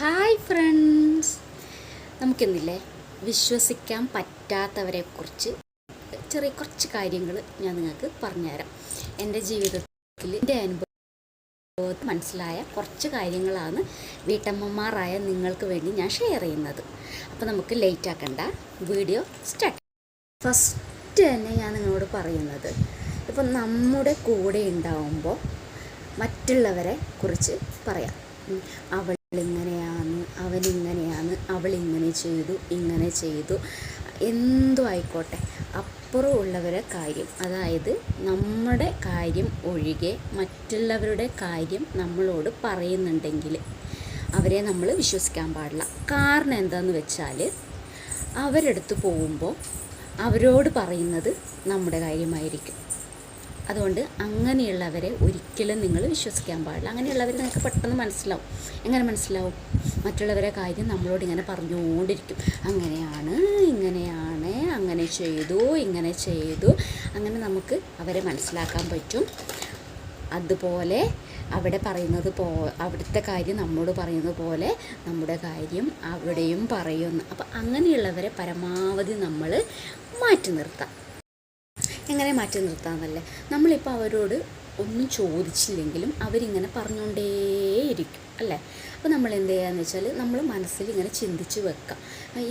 Hi friends. നമുക്കെന്നില്ലേ വിശ്വസിക്കാൻ പറ്റാത്തവരെക്കുറിച്ച് ചെറിയ കുറച്ച് കാര്യങ്ങൾ ഞാൻ നിങ്ങൾക്ക് പറഞ്ഞുതരാം. എന്റെ ജീവിതത്തിൽ എന്റെ അനുഭവത്തിൽ മനസ്സിലായ കുറച്ച് കാര്യങ്ങളാണ് വീട്ടമ്മമാരായ നിങ്ങൾക്ക് വേണ്ടി ഞാൻ ഷെയർ ചെയ്യുന്നത്. അപ്പോൾ നമുക്ക് ലേറ്റ് ആക്കണ്ട. വീഡിയോ സ്റ്റാർട്ട് ഫസ്റ്റ് തന്നെ ഞാൻ നിങ്ങളോട് പറയുന്നത് ഇപ്പം നമ്മുടെ കൂടെ ഉണ്ടാവുമ്പോൾ മറ്റുള്ളവരെ കുറിച്ച് പറയാം. അവൾ അവളിങ്ങനെയാണ് അവനിങ്ങനെയാണ് ഇങ്ങനെ ചെയ്തു ഇങ്ങനെ ചെയ്തു. എന്തു ആയിക്കോട്ടെ. അപ്പുറം ഉള്ളവരെ കാര്യം അതായത് നമ്മുടെ കാര്യം ഒഴികെ മറ്റുള്ളവരുടെ കാര്യം നമ്മളോട് പറയുന്നുണ്ടെങ്കിൽ അവരെ നമ്മൾ വിശ്വസിക്കാൻ പാടില്ല. കാരണം എന്താണെന്ന് വെച്ചാൽ അവരെടുത്ത് പോകുമ്പോൾ അവരോട് പറയുന്നത് നമ്മുടെ കാര്യമായിരിക്കും. അതുകൊണ്ട് അങ്ങനെയുള്ളവരെ ഒരിക്കലും നിങ്ങൾ വിശ്വസിക്കാൻ പാടില്ല. അങ്ങനെയുള്ളവരെ നിങ്ങൾക്ക് പെട്ടെന്ന് മനസ്സിലാവും. എങ്ങനെ മനസ്സിലാവും? മറ്റുള്ളവരെ കാര്യം നമ്മളോട് ഇങ്ങനെ പറഞ്ഞുകൊണ്ടിരിക്കും. അങ്ങനെയാണ് ഇങ്ങനെയാണ് അങ്ങനെ ചെയ്തു ഇങ്ങനെ ചെയ്തു. അങ്ങനെ നമുക്ക് അവരെ മനസ്സിലാക്കാൻ പറ്റും. അതുപോലെ അവിടെ പറയുന്നത് പോ അവിടുത്തെ കാര്യം നമ്മോട് പറയുന്നത് പോലെ നമ്മുടെ കാര്യം അവിടെയും പറയുന്നു. അപ്പം അങ്ങനെയുള്ളവരെ പരമാവധി നമ്മൾ മാറ്റി നിർത്താം. എങ്ങനെ മാറ്റി നിർത്താമെന്നല്ലേ? നമ്മളിപ്പോൾ അവരോട് ഒന്നും ചോദിച്ചില്ലെങ്കിലും അവരിങ്ങനെ പറഞ്ഞുകൊണ്ടേയിരിക്കും അല്ലേ? അപ്പോൾ നമ്മൾ എന്ത് ചെയ്യാന്ന് വെച്ചാൽ നമ്മൾ മനസ്സിൽ ഇങ്ങനെ ചിന്തിച്ച് വെക്കാം.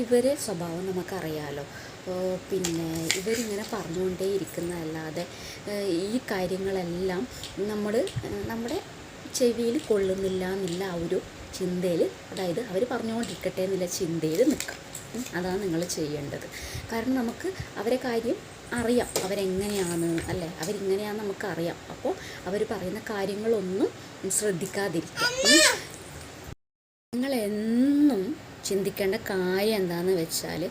ഇവരെ സ്വഭാവം നമുക്കറിയാലോ. ഓ, പിന്നെ ഇവരിങ്ങനെ പറഞ്ഞുകൊണ്ടേ ഇരിക്കുന്നതല്ലാതെ ഈ കാര്യങ്ങളെല്ലാം നമ്മൾ നമ്മുടെ ചെവിയിൽ കൊള്ളുന്നില്ല എന്നുള്ള ആ ഒരു ചിന്തയിൽ അതായത് അവർ പറഞ്ഞുകൊണ്ടിരിക്കട്ടെ എന്നുള്ള ചിന്തയിൽ നിൽക്കാം അതാണ് നിങ്ങൾ ചെയ്യേണ്ടത്. കാരണം നമുക്ക് അവരെ കാര്യം അറിയാം. അവരെങ്ങനെയാണ് അല്ലേ? നമുക്ക് നമുക്കറിയാം. അപ്പോൾ അവർ പറയുന്ന കാര്യങ്ങളൊന്നും ശ്രദ്ധിക്കാതിരിക്കാം. നിങ്ങൾ എന്നും ചിന്തിക്കേണ്ട കാര്യം എന്താണെന്ന് വെച്ചാൽ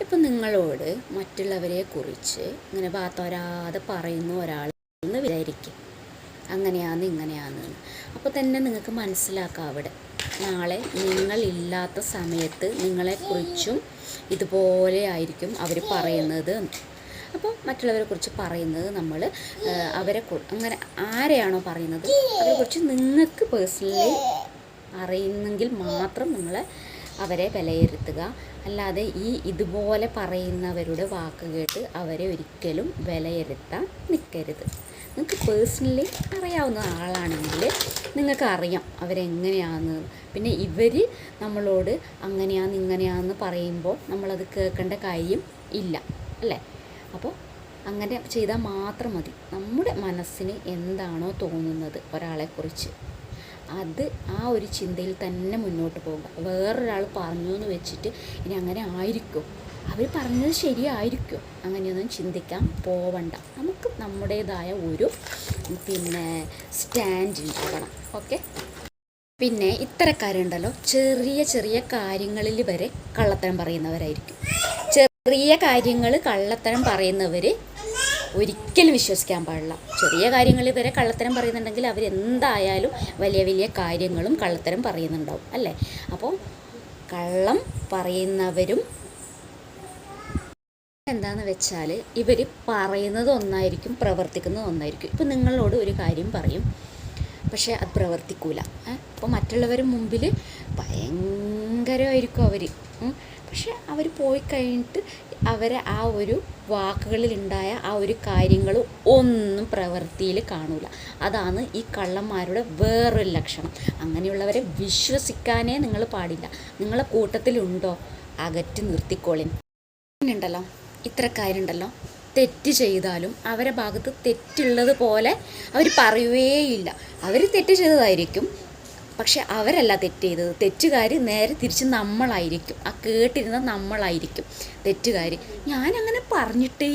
ഇപ്പം നിങ്ങളോട് മറ്റുള്ളവരെ കുറിച്ച് ഇങ്ങനെ വാത്തോരാതെ പറയുന്ന ഒരാൾ എന്ന് വിചാരിക്കും. അങ്ങനെയാന്ന് ഇങ്ങനെയാന്ന്. അപ്പോൾ തന്നെ നിങ്ങൾക്ക് മനസ്സിലാക്കാം അവിടെ. നാളെ നിങ്ങളില്ലാത്ത സമയത്ത് നിങ്ങളെക്കുറിച്ചും ഇതുപോലെ ആയിരിക്കും അവർ പറയുന്നത് അപ്പോൾ മറ്റുള്ളവരെ കുറിച്ച് പറയുന്നത് നമ്മൾ അവരെ അങ്ങനെ ആരെയാണോ പറയുന്നത് അവരെക്കുറിച്ച് നിങ്ങൾക്ക് പേഴ്സണലി അറിയുന്നെങ്കിൽ മാത്രം നിങ്ങൾ അവരെ വിലയിരുത്തുക. അല്ലാതെ ഈ ഇതുപോലെ പറയുന്നവരുടെ വാക്ക് കേട്ട് അവരെ ഒരിക്കലും വിലയിരുത്താൻ നിൽക്കരുത് നിങ്ങൾക്ക് പേഴ്സണലി അറിയാവുന്ന ആളാണെങ്കിൽ നിങ്ങൾക്ക് അറിയാം അവരെങ്ങനെയാന്ന്. പിന്നെ ഇവർ നമ്മളോട് അങ്ങനെയാന്ന് ഇങ്ങനെയാന്ന് പറയുമ്പോൾ നമ്മളത് കേൾക്കേണ്ട കാര്യം ഇല്ല അല്ലേ? അപ്പോൾ അങ്ങനെ ചെയ്താൽ മാത്രം മതി. നമ്മുടെ മനസ്സിന് എന്താണോ തോന്നുന്നത് ഒരാളെക്കുറിച്ച്. അത് ആ ഒരു ചിന്തയിൽ തന്നെ മുന്നോട്ട് പോകുക വേറൊരാൾ പറഞ്ഞു എന്ന് വെച്ചിട്ട് ഇനി അങ്ങനെ ആയിരിക്കും. അവർ പറഞ്ഞത് ശരിയായിരിക്കും. അങ്ങനെയൊന്നും ചിന്തിക്കാൻ പോവണ്ട. നമുക്ക് നമ്മുടേതായ ഒരു പിന്നെ സ്റ്റാൻഡ് ഉണ്ടാവണം. ഓക്കെ പിന്നെ ഇത്തരക്കാരുണ്ടല്ലോ. ചെറിയ ചെറിയ കാര്യങ്ങളിൽ വരെ കള്ളത്തരം പറയുന്നവരായിരിക്കും. ചെറിയ കാര്യങ്ങൾ കള്ളത്തരം പറയുന്നവർ ഒരിക്കലും വിശ്വസിക്കാൻ പാടില്ല. ചെറിയ കാര്യങ്ങൾ വരെ കള്ളത്തരം പറയുന്നുണ്ടെങ്കിൽ അവരെന്തായാലും വലിയ വലിയ കാര്യങ്ങളും കള്ളത്തരം പറയുന്നുണ്ടാവും അല്ലേ? അപ്പോൾ കള്ളം പറയുന്നവരും എന്താണെന്ന് വെച്ചാൽ ഇവർ പറയുന്നത് ഒന്നായിരിക്കും പ്രവർത്തിക്കുന്നത് ഒന്നായിരിക്കും. ഇപ്പം നിങ്ങളോട് ഒരു കാര്യം പറയും പക്ഷേ അത് പ്രവർത്തിക്കൂല. അപ്പോൾ മറ്റുള്ളവർ മുമ്പിൽ ഭയങ്കരമായിരിക്കും അവർ പക്ഷെ അവർ പോയി കഴിഞ്ഞിട്ട് അവരെ ആ ഒരു വാക്കുകളിലുണ്ടായ ആ ഒരു കാര്യങ്ങൾ ഒന്നും പ്രവൃത്തിയിൽ കാണൂല. അതാണ് ഈ കള്ളന്മാരുടെ വേറൊരു ലക്ഷണം. അങ്ങനെയുള്ളവരെ വിശ്വസിക്കാനേ നിങ്ങൾ പാടില്ല. നിങ്ങളെ കൂട്ടത്തിലുണ്ടോ? അകറ്റി നിർത്തിക്കോളിൻ ഉണ്ടല്ലോ. കാര്യമുണ്ടല്ലോ. തെറ്റ് ചെയ്താലും അവരെ ഭാഗത്ത് തെറ്റുള്ളത് പോലെ അവർ പറയുകയേയില്ല അവർ തെറ്റ് ചെയ്തതായിരിക്കും. പക്ഷെ അവരല്ല തെറ്റ് ചെയ്തത് തെറ്റുകാർ നേരെ തിരിച്ച് നമ്മളായിരിക്കും. ആ കേട്ടിരുന്ന നമ്മളായിരിക്കും. തെറ്റുകാർ ഞാനങ്ങനെ പറഞ്ഞിട്ടേ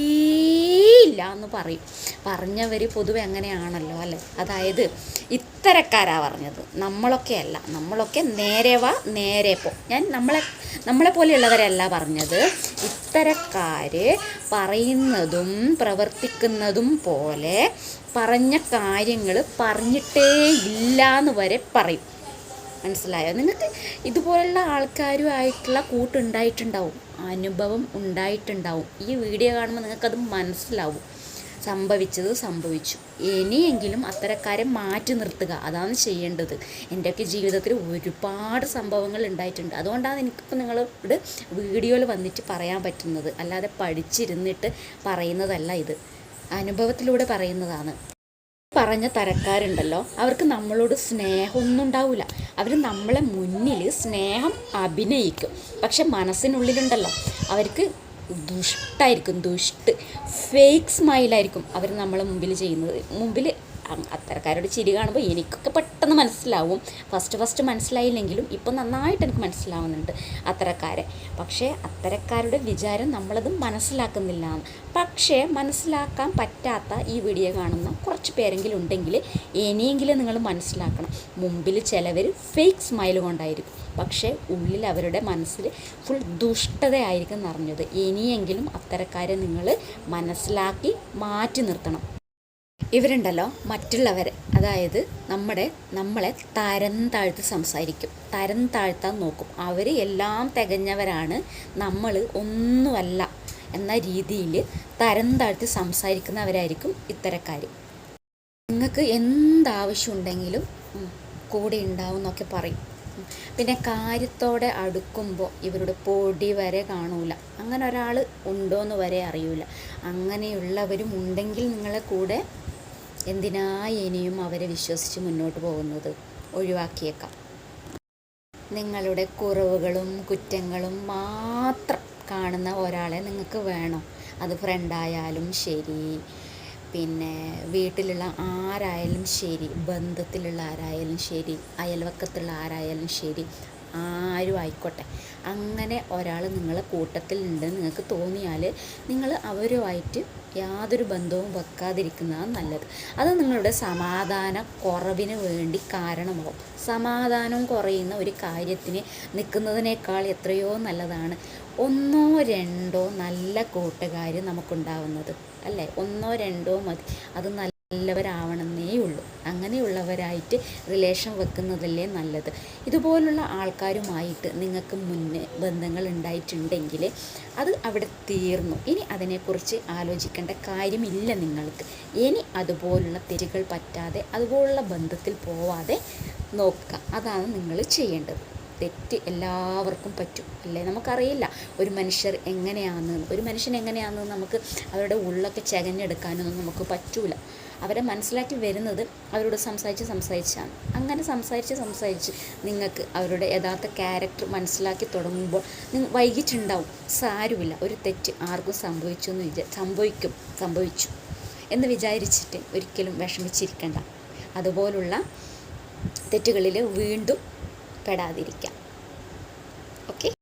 ഇല്ല എന്ന് പറയും. പറഞ്ഞവർ പൊതുവെ അങ്ങനെയാണല്ലോ അല്ലേ? അതായത് ഇത്തരക്കാരാ പറഞ്ഞത്. നമ്മളൊക്കെ അല്ല. നമ്മളൊക്കെ നേരെ വാ നേരെ പോ. ഞാൻ നമ്മളെ നമ്മളെ പോലെയുള്ളവരല്ല പറഞ്ഞത്. ഇത്തരക്കാർ പറയുന്നതും പ്രവർത്തിക്കുന്നതും പോലെ പറഞ്ഞ കാര്യങ്ങൾ പറഞ്ഞിട്ടേ ഇല്ല എന്ന് വരെ പറയും. മനസ്സിലായോ? നിങ്ങൾക്ക് ഇതുപോലുള്ള ആൾക്കാരുമായിട്ടുള്ള കൂട്ടുണ്ടായിട്ടുണ്ടാവും. അനുഭവം ഉണ്ടായിട്ടുണ്ടാവും. ഈ വീഡിയോ കാണുമ്പോൾ നിങ്ങൾക്കത് മനസ്സിലാവും. സംഭവിച്ചത് സംഭവിച്ചു. ഇനിയെങ്കിലും അത്തരക്കാരെ മാറ്റി നിർത്തുക. അതാണ് ചെയ്യേണ്ടത്. എന്റെയൊക്കെ ജീവിതത്തിൽ ഒരുപാട് സംഭവങ്ങൾ ഉണ്ടായിട്ടുണ്ട്. അതുകൊണ്ടാണ് എനിക്കിപ്പോൾ നിങ്ങളോട് വീഡിയോയിൽ വന്നിട്ട് പറയാൻ പറ്റുന്നത്. അല്ലാതെ പഠിച്ചിരുന്നിട്ട് പറയുന്നതല്ല ഇത്. അനുഭവത്തിലൂടെ പറയുന്നതാണ്. പറഞ്ഞ തരക്കാരുണ്ടല്ലോ അവർക്ക് നമ്മളോട് സ്നേഹമൊന്നും ഉണ്ടാവില്ല അവർ നമ്മളെ മുന്നിൽ സ്നേഹം അഭിനയിക്കും. പക്ഷെ മനസ്സിനുള്ളിലുണ്ടല്ലോ അവർക്ക് ദുഷ്ടായിരിക്കും ദുഷ്ട് ഫേക്ക് സ്മൈലായിരിക്കും അവർ നമ്മളെ മുമ്പിൽ ചെയ്യുന്നത്. മുമ്പിൽ അത്തരക്കാരുടെ ചിരി കാണുമ്പോൾ എനിക്കൊക്കെ പെട്ടെന്ന് മനസ്സിലാവും. ഫസ്റ്റ് ഫസ്റ്റ് മനസ്സിലായില്ലെങ്കിലും ഇപ്പം നന്നായിട്ട് എനിക്ക് മനസ്സിലാവുന്നുണ്ട് അത്തരക്കാരെ. പക്ഷേ അത്തരക്കാരുടെ വിചാരം നമ്മളത് മനസ്സിലാക്കുന്നില്ല. പക്ഷേ മനസ്സിലാക്കാൻ പറ്റാത്ത ഈ വീഡിയോ കാണുന്ന കുറച്ച് പേരെങ്കിലും ഉണ്ടെങ്കിൽ ഇനിയെങ്കിലും നിങ്ങൾ മനസ്സിലാക്കണം. മുമ്പിൽ ചിലവർ ഫേക്ക് സ്മൈൽ കൊണ്ടായിരിക്കും. പക്ഷേ ഉള്ളിൽ അവരുടെ മനസ്സിൽ ഫുൾ ദുഷ്ടതയായിരിക്കും നിറഞ്ഞത്. ഇനിയെങ്കിലും അത്തരക്കാരെ നിങ്ങൾ മനസ്സിലാക്കി മാറ്റി നിർത്തണം. ഇവരുണ്ടല്ലോ മറ്റുള്ളവരെ. അതായത് നമ്മുടെ നമ്മളെ തരം താഴ്ത്തി സംസാരിക്കും. തരം താഴ്ത്താൻ നോക്കും. അവർ എല്ലാം തികഞ്ഞവരാണ്. നമ്മൾ ഒന്നുമല്ല എന്ന രീതിയിൽ തരം താഴ്ത്തി സംസാരിക്കുന്നവരായിരിക്കും ഇത്തരക്കാർ നിങ്ങൾക്ക് എന്താവശ്യം ഉണ്ടെങ്കിലും കൂടെ ഉണ്ടാവും എന്നൊക്കെ പറയും. പിന്നെ കാര്യത്തോടെ അടുക്കുമ്പോൾ ഇവരുടെ പൊടി വരെ കാണൂല. അങ്ങനെ ഒരാൾ ഉണ്ടോയെന്ന് വരെ അറിയൂല. അങ്ങനെയുള്ളവരും ഉണ്ടെങ്കിൽ നിങ്ങളെ കൂടെ എന്തിനാ ഇനിയും അവരെ വിശ്വസിച്ച് മുന്നോട്ട് പോകുന്നത്? ഒഴിവാക്കിയേക്കാം. നിങ്ങളുടെ കുറവുകളും കുറ്റങ്ങളും മാത്രം കാണുന്ന ഒരാളെ നിങ്ങൾക്ക് വേണം. അത് ഫ്രണ്ടായാലും ശരി. പിന്നെ വീട്ടിലുള്ള ആരായാലും ശരി. ബന്ധത്തിലുള്ള ആരായാലും ശരി. അയൽവക്കത്തുള്ള ആരായാലും ശരി. ആരും ആയിക്കോട്ടെ. അങ്ങനെ ഒരാൾ നിങ്ങളെ കൂട്ടത്തിൽ ഉണ്ടെന്ന് നിങ്ങൾക്ക് തോന്നിയാൽ നിങ്ങൾ അവരുമായിട്ട് യാതൊരു ബന്ധവും വെക്കാതിരിക്കുന്നതാണ് നല്ലത്. അത് നിങ്ങളുടെ സമാധാന കുറവിന് വേണ്ടി കാരണമാവും. സമാധാനം കുറയുന്ന ഒരു കാര്യത്തിന് നിൽക്കുന്നതിനേക്കാൾ എത്രയോ നല്ലതാണ് ഒന്നോ രണ്ടോ നല്ല കൂട്ടുകാർ നമുക്കുണ്ടാവുന്നത്. അല്ലേ? ഒന്നോ രണ്ടോ മതി. അത് നല്ലവരാവണമെന്നേ ഉള്ളൂ. അങ്ങനെയുള്ളവരായിട്ട് റിലേഷൻ വെക്കുന്നതല്ലേ നല്ലത്. ഇതുപോലുള്ള ആൾക്കാരുമായിട്ട് നിങ്ങൾക്ക് മുന്നേ ബന്ധങ്ങൾ ഉണ്ടായിട്ടുണ്ടെങ്കിൽ അത് അവിടെ തീർന്നു. ഇനി അതിനെക്കുറിച്ച് ആലോചിക്കേണ്ട കാര്യമില്ല നിങ്ങൾക്ക്. ഇനി അതുപോലുള്ള തെറ്റുകൾ പറ്റാതെ അതുപോലുള്ള ബന്ധത്തിൽ പോവാതെ നോക്കുക. അതാണ് നിങ്ങൾ ചെയ്യേണ്ടത്. തെറ്റ് എല്ലാവർക്കും പറ്റും അല്ലേ? നമുക്കറിയില്ല ഒരു മനുഷ്യർ എങ്ങനെയാണെന്ന്. ഒരു മനുഷ്യൻ എങ്ങനെയാണെന്ന് നമുക്ക് അവരുടെ ഉള്ളൊക്കെ ചകഞ്ഞെടുക്കാനൊന്നും നമുക്ക് പറ്റൂല. അവരെ മനസ്സിലാക്കി വരുന്നത് അവരോട് സംസാരിച്ച് സംസാരിച്ചാണ്. അങ്ങനെ സംസാരിച്ച് സംസാരിച്ച് നിങ്ങൾക്ക് അവരുടെ യഥാർത്ഥ ക്യാരക്ടർ മനസ്സിലാക്കി തുടങ്ങുമ്പോൾ നിങ്ങൾ വൈകിട്ടുണ്ടാവും. സാരമില്ല. ഒരു തെറ്റ് ആർക്കും സംഭവിച്ചു എന്ന് വിചാ സംഭവിക്കും സംഭവിച്ചു എന്ന് വിചാരിച്ചിട്ട് ഒരിക്കലും വിഷമിച്ചിരിക്കണ്ട. അതുപോലുള്ള തെറ്റുകളിൽ വീണ്ടും പെടാതിരിക്കാം. ഓക്കെ